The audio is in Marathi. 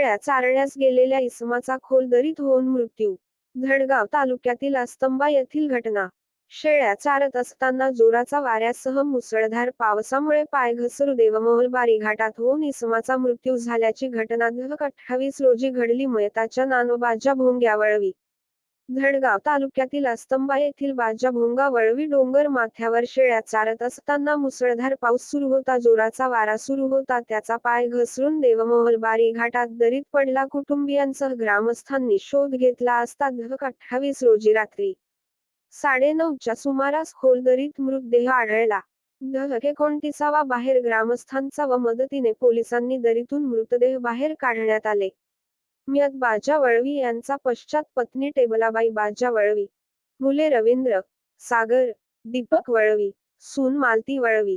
शेळ्या चारण्यास गेलेल्या इसमाचा खोल दरीत होऊन मृत्यू. धडगाव तालुक्यातील अस्तंबा येथील घटना. शेळ्या चारत असताना जोराचा वाऱ्यासह मुसळधार पावसामुळे पाय घसरू देवमोहलबारी घाटात होऊन इसमाचा मृत्यू झाल्याची घटना अठ्ठावीस रोजी घडली मयताच्या नानोबाच्या भोंग्या वळवी धडगाव तालुक्यातील अस्तंबा येथील बाजा भोंगा वळवी डोंगर माथ्यावर शेळ्या चारत असताना मुसळधार पाऊस सुरू होता. जोराचा वारा सुरू होता. त्याचा पाय घसरून देवमोहलबारी घाटात दरीत पडला. कुटुंबियांसह ग्रामस्थांनी शोध घेतला असता धक अठ्ठावीस रोजी रात्री साडेनऊच्या सुमारास खोल दरीत मृतदेह आढळला. दहक एकोणतीसावा बाहेर ग्रामस्थांचा व मदतीने पोलिसांनी दरीतून मृतदेह बाहेर काढण्यात आले. म्यद बाजा वळवी यांचा पश्चात पत्नी टेबलाबाई बाजा वळवी. मुले रवींद्र सागर दीपक वळवी सून मालती वळवी.